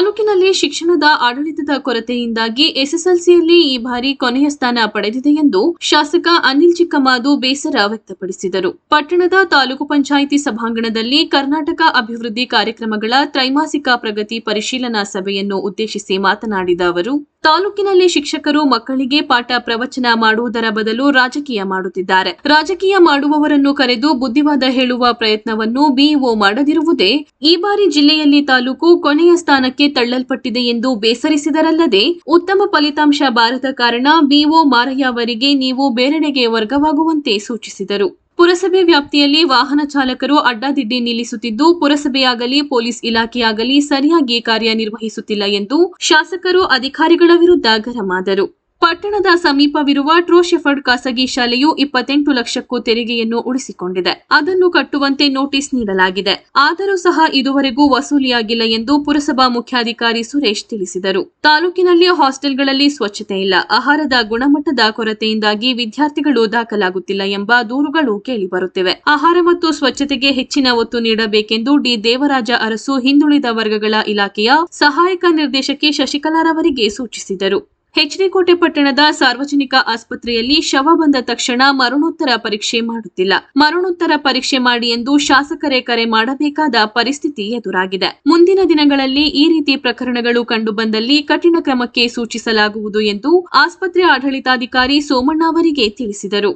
ತಾಲೂಕಿನಲ್ಲಿ ಶಿಕ್ಷಣದ ಆಡಳಿತದ ಕೊರತೆಯಿಂದಾಗಿ ಎಸ್ಎಸ್ಎಲ್ಸಿಯಲ್ಲಿ ಈ ಬಾರಿ ಕೊನೆಯ ಸ್ಥಾನ ಪಡೆದಿದೆ ಎಂದು ಶಾಸಕ ಅನಿಲ್ ಚಿಕ್ಕಮಾದು ಬೇಸರ ವ್ಯಕ್ತಪಡಿಸಿದರು. ಪಟ್ಟಣದ ತಾಲೂಕು ಪಂಚಾಯಿತಿ ಸಭಾಂಗಣದಲ್ಲಿ ಕರ್ನಾಟಕ ಅಭಿವೃದ್ಧಿ ಕಾರ್ಯಕ್ರಮಗಳ ತ್ರೈಮಾಸಿಕ ಪ್ರಗತಿ ಪರಿಶೀಲನಾ ಸಭೆಯನ್ನು ಉದ್ದೇಶಿಸಿ ಮಾತನಾಡಿದ ಅವರು ತಾಲೂಕಿನಲ್ಲಿ ಶಿಕ್ಷಕರು ಮಕ್ಕಳಿಗೆ ಪಾಠ ಪ್ರವಚನ ಮಾಡುವುದರ ಬದಲು ರಾಜಕೀಯ ಮಾಡುತ್ತಿದ್ದಾರೆ. ರಾಜಕೀಯ ಮಾಡುವವರನ್ನು ಕರೆದು ಬುದ್ಧಿವಾದ ಹೇಳುವ ಪ್ರಯತ್ನವನ್ನು ಬಿಇಒ ಮಾಡದಿರುವುದೇ ಈ ಬಾರಿ ಜಿಲ್ಲೆಯಲ್ಲಿ ತಾಲೂಕು ಕೊನೆಯ ಸ್ಥಾನಕ್ಕೆ ತಳ್ಳಲ್ಪಟ್ಟಿದೆ ಎಂದು ಬೇಸರಿಸಿದರಲ್ಲದೆ ಉತ್ತಮ ಫಲಿತಾಂಶ ಬಾರದ ಕಾರಣ ಬಿಇಒ ಮಾರಯ್ಯ ಅವರಿಗೆ ನೀವು ಬೇರೆಡೆಗೆ ವರ್ಗವಾಗುವಂತೆ ಸೂಚಿಸಿದರು. ಪುರಸಭೆ ವ್ಯಾಪ್ತಿಯಲ್ಲಿ ವಾಹನ ಚಾಲಕರು ಅಡ್ಡಾದಿಡ್ಡಿ ನಿಲ್ಲಿಸುತ್ತಿದ್ದು, ಪುರಸಭೆಯಾಗಲಿ, ಪೊಲೀಸ್ ಇಲಾಖೆಯಾಗಲಿ ಸರಿಯಾಗಿ ಕಾರ್ಯನಿರ್ವಹಿಸುತ್ತಿಲ್ಲ ಎಂದು ಶಾಸಕರು ಅಧಿಕಾರಿಗಳ ವಿರುದ್ಧ ಗರಮಾದರು ಪಟ್ಟಣದ ಸಮೀಪವಿರುವ ಟ್ರೋಶೆಫರ್ಡ್ ಖಾಸಗಿ ಶಾಲೆಯು ಇಪ್ಪತ್ತೆಂಟು ಲಕ್ಷಕ್ಕೂ ತೆರಿಗೆಯನ್ನು ಉಳಿಸಿಕೊಂಡಿದೆ. ಅದನ್ನು ಕಟ್ಟುವಂತೆ ನೋಟಿಸ್ ನೀಡಲಾಗಿದೆ. ಆದರೂ ಸಹ ಇದುವರೆಗೂ ವಸೂಲಿಯಾಗಿಲ್ಲ ಎಂದು ಪುರಸಭಾ ಮುಖ್ಯಾಧಿಕಾರಿ ಸುರೇಶ್ ತಿಳಿಸಿದರು. ತಾಲೂಕಿನಲ್ಲಿ ಹಾಸ್ಟೆಲ್ಗಳಲ್ಲಿ ಸ್ವಚ್ಛತೆ ಇಲ್ಲ. ಆಹಾರದ ಗುಣಮಟ್ಟದ ಕೊರತೆಯಿಂದಾಗಿ ವಿದ್ಯಾರ್ಥಿಗಳು ದಾಖಲಾಗುತ್ತಿಲ್ಲ ಎಂಬ ದೂರುಗಳು ಕೇಳಿಬರುತ್ತಿವೆ. ಆಹಾರ ಮತ್ತು ಸ್ವಚ್ಛತೆಗೆ ಹೆಚ್ಚಿನ ಒತ್ತು ನೀಡಬೇಕೆಂದು ಡಿ. ದೇವರಾಜ ಅರಸು ಹಿಂದುಳಿದ ವರ್ಗಗಳ ಇಲಾಖೆಯ ಸಹಾಯಕ ನಿರ್ದೇಶಕಿ ಶಶಿಕಲಾರವರಿಗೆ ಸೂಚಿಸಿದರು. ಕೋಟೆ ಪಟ್ಟಣದ ಸಾರ್ವಜನಿಕ ಆಸ್ಪತ್ರೆಯಲ್ಲಿ ಶವ ಬಂದ ತಕ್ಷಣ ಮರಣೋತ್ತರ ಪರೀಕ್ಷೆ ಮಾಡುತ್ತಿಲ್ಲ. ಮರಣೋತ್ತರ ಪರೀಕ್ಷೆ ಮಾಡಿ ಎಂದು ಶಾಸಕರೇ ಕರೆ ಮಾಡಬೇಕಾದ ಪರಿಸ್ಥಿತಿ ಎದುರಾಗಿದೆ. ಮುಂದಿನ ದಿನಗಳಲ್ಲಿ ಈ ರೀತಿ ಪ್ರಕರಣಗಳು ಕಂಡುಬಂದಲ್ಲಿ ಕಠಿಣ ಕ್ರಮಕ್ಕೆ ಸೂಚಿಸಲಾಗುವುದು ಎಂದು ಆಸ್ಪತ್ರೆ ಆಡಳಿತಾಧಿಕಾರಿ ಸೋಮಣ್ಣ ಅವರಿಗೆ ತಿಳಿಸಿದರು.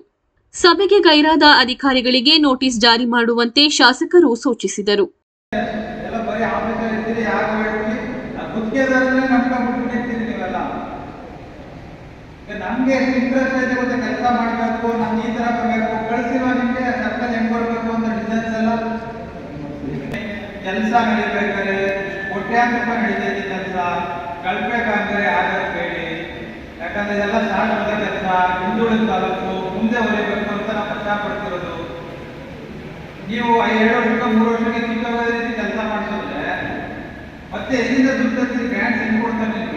ಸಭೆಗೆ ಗೈರಾದ ಅಧಿಕಾರಿಗಳಿಗೆ ನೋಟಿಸ್ ಜಾರಿ ಮಾಡುವಂತೆ ಶಾಸಕರು ಸೂಚಿಸಿದರು ಎಲ್ಲ ಬರೀ ಆಫೀಸಲ್ಲಿ ಇರ್ತೀರಿ ಯಾರು ಹೇಳ್ತೀರಿ ಗುತ್ತಿಗೆದಾರರೇ ನಂಬ್ಕೊಂಡ್ಬಿಟ್ಟಿರ್ತೀರಿ ನೀವೆಲ್ಲ ಈಗ ನಮಗೆ ಇಂಟ್ರೆಸ್ಟ್ ಐತೆ ಮತ್ತೆ ಕೆಲಸ ಮಾಡಬೇಕು ನಮ್ಗೆ ಈ ತರ ಬರಬೇಕು. ಕಳಿಸಿರುವ ನಿಮ್ಗೆ ಸರ್ಕಲ್ ಹೆಂಗ್ ಬರ್ಬೇಕು ಅಂತ ಡಿಸೈನ್ಸ್ ಎಲ್ಲ ಕೆಲಸ ನಡಿಬೇಕಾದ್ರೆ ಕೋಟ್ಯಾಂತರ ರೂಪಾಯಿ ನಡೀತೈತಿ ಕೆಲಸ. ಕಳ್ಬೇಕಾದ್ರೆ ಆಗಲ್ಲ ಬೇಡಿ. ಯಾಕಂದ್ರೆ ಇದೆಲ್ಲ ಸ್ಟಾರ್ಟ್ ಆದ ಕೆಲಸ ಹಿಂದುಳಿದ ತಾಲೂಕು, ಮುಂದೆ ಹೊಲಿಬೇಕು ಅಂತ ನಾವು ಕಷ್ಟ ಪಡ್ತಿರೋದು ನೀವು ಎರಡು ವರ್ಷ, ಮೂರು ವರ್ಷಕ್ಕೆ ಚಿಕ್ಕ ಕೆಲಸ ಮಾಡಿಸಿದ್ರೆ, ಮತ್ತೆ ಎಲ್ಲಿಂದ ದುಡ್ಡು ಗ್ರ್ಯಾಂಟ್ಸ್ ಹೆಂಗ್ ಕೊಡ್ತಾರೆ ನಿಮಗೆ?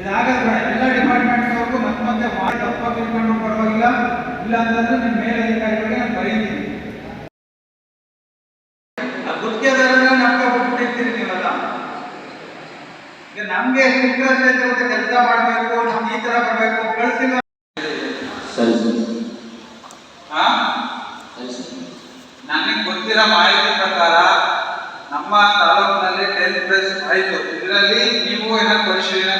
ಇದಾಗಲ್ಲ ಎಲ್ಲ ಡಿಪಾರ್ಟ್ಮೆಂಟ್ನವ್ರಿಗೂ ಮತ್ತೆ ಮತ್ತೆ ಮಾಡಿ ತಪ್ಪ ತಿಳ್ಕೊಂಡು ಪರವಾಗಿಲ್ಲ. ಇಲ್ಲ ಅಂತಂದ್ರೆ ನಿಮ್ಮ ಮೇಲೆ ಅಧಿಕಾರಿಗಳಿಗೆ ನಾನು ಬರೀತೀನಿ. ಆ ನಮ್ಗೆ ನಂಬ್ಕೊಂಡ್ಬಿಟ್ಟಿರ್ತೀರಿ ನೀವೆಲ್ಲ? ಈಗ ನಮ್ಗೆ ಇಂಟ್ರೆಸ್ಟ್ ಐತೆ ಮತ್ತೆ ಕೆಲಸ ಮಾಡಬೇಕು ನಮ್ಗೆ ಈ ತರ ಬರಬೇಕು ಕಳಿಸಿಲ್ಲ ಸರಿ ಹಾ ನನಗೆ ಗೊತ್ತಿರೋ ಮಾಹಿತಿ ಪ್ರಕಾರ ನಮ್ಮ ತಾಲೂಕಿನಲ್ಲಿ ಟೆಂತ್ ಪ್ಲಸ್ ಆಯಿತು. ಇದರಲ್ಲಿ ನೀವು ಏನಾದ್ರು ಪರಿಶೀಲನೆ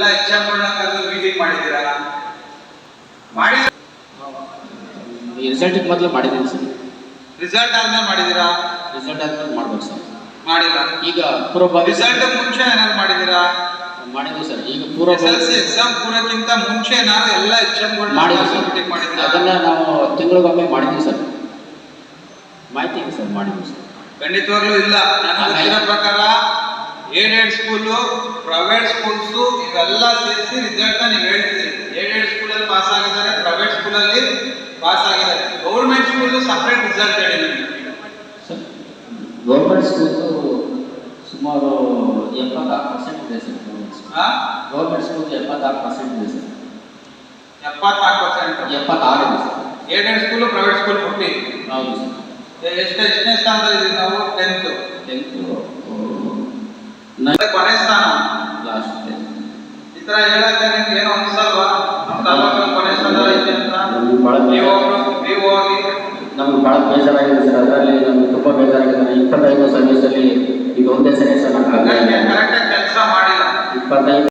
ಎಲ್ಲ ಎಕ್ಸಾಮ್ಗಳನ್ನ ಕರೆದು ಮೀಟಿಂಗ್ ಮಾಡಿದ್ದೀರಾ? ಮಾಡಿ ರಿಸಲ್ಟ್ ರಿಸಲ್ಟಿಗೆ ಮೊದಲು ಮಾಡಿದ್ದೀನಿ ಸರ್. ರಿಸಲ್ಟ್ ಆದ್ಮೇಲೆ ಮಾಡಿದ್ದೀರಾ? ರಿಸಲ್ಟ್ ಆದ್ಮೇಲೆ ಮಾಡ್ಬೇಕು ಸರ್. ಮಾಡಿಲ್ಲ. ಈಗ ಪೂರ್ವ ರಿಸಲ್ಟ್ ಮುಂಚೆ ಏನಾದ್ರು ಮಾಡಿದ್ದೀರಾ? ಮಾಡಿದ್ವಿ ಸರ್. ಈಗ ಎಸ್ ಎಲ್ ಸಿ ಎಕ್ಸಾಮ್ ಪೂರಕ್ಕಿಂತ ಮುಂಚೆ ಏನಾದ್ರು ಎಲ್ಲ ಎಕ್ಸಾಮ್ಗಳನ್ನ ಮಾಡಿದ್ವಿ ಸರ್. ಮೀಟಿಂಗ್ ಮಾಡಿದ್ದೀನಿ ಅದನ್ನ ನಾವು ತಿಂಗಳಿಗೊಮ್ಮೆ ಮಾಡಿದ್ವಿ ಸರ್. ಮಾಹಿತಿ ಇದೆ ಸರ್ ಮಾಡಿದ್ವಿ ಸರ್. ಖಂಡಿತವಾಗ್ಲೂ ಇಲ್ಲ. ನನ್ನ ಪ್ರಕಾರ ಏಡೆಡ್ ಸ್ಕೂಲು ಪ್ರೈವೇಟ್ ಸ್ಕೂಲ್ಸು ಇವೆಲ್ಲ ಸೇರಿಸಿ ರಿಸಲ್ಟ್ ನೀವು ಹೇಳ್ತಿದ್ದೀರಿ ಏಡೆಡ್ ಸ್ಕೂಲಲ್ಲಿ ಪಾಸ್ ಆಗಿದ್ದಾರೆ ಪ್ರೈವೇಟ್ ಸ್ಕೂಲಲ್ಲಿ ಪಾಸ್ ಆಗಿದ್ದಾರೆ. ಗೌರ್ಮೆಂಟ್ ಸ್ಕೂಲ್ ಸಪ್ರೇಟ್ ರಿಸಲ್ಟ್ ಹೇಳಿ ನನಗೆ ಗೌರ್ಮೆಂಟ್ ಸ್ಕೂಲ್ ಸುಮಾರು ಎಪ್ಪತ್ತಾರು ಪರ್ಸೆಂಟ್ ಇದೆ ಸರ್ ಗೌರ್ಮೆಂಟ್ ಸ್ಕೂಲ್ ಎಪ್ಪತ್ತಾರು ಪರ್ಸೆಂಟ್ ಇದೆ ಸರ್ ಎಪ್ಪತ್ತಾರು ಪರ್ಸೆಂಟ್ ಎಪ್ಪತ್ತಾರು ಇದೆ sir aided school private school ಕೊಟ್ಟಿ ಹೌದು ಸರ್ ಎಷ್ಟು ಎಷ್ಟನೇ ಸ್ಥಾನದಲ್ಲಿ ನಾವು? ಟೆಂತ್ ಟೆಂತು ಕೊನೆ ಸ್ಥಾನ. ಲಾಸ್ಟ್ ಈ ತರ ಹೇಳಕ್ಕೆ ನಿಮ್ಗೆ ಏನೋ ಅನ್ಸಲ್ವಾ? ನಮ್ಮ ತಾಲೂಕು ಕೊನೆ ಸ್ಥಾನ ಐತೆ ಅಂತ. ನೀವೊಬ್ರು ನೀವು ಹೋಗಿ. ನಮ್ಗೆ ಭಾಳ ಬೇಜಾರಾಗಿದೆ ಸರ್. ಅದರಲ್ಲಿ ನಮ್ಗೆ ತುಂಬಾ ಬೇಜಾರಾಗಿದೆ. ಇಪ್ಪತ್ತೈದು ಸರ್ವಿಸಲ್ಲಿ ಈಗ ಒಂದೇ ಸರ್ವಿಸ್ ಕರೆಕ್ಟಾಗಿ ಕೆಲಸ ಮಾಡಿಲ್ಲ. ಇಪ್ಪತ್ತೈದು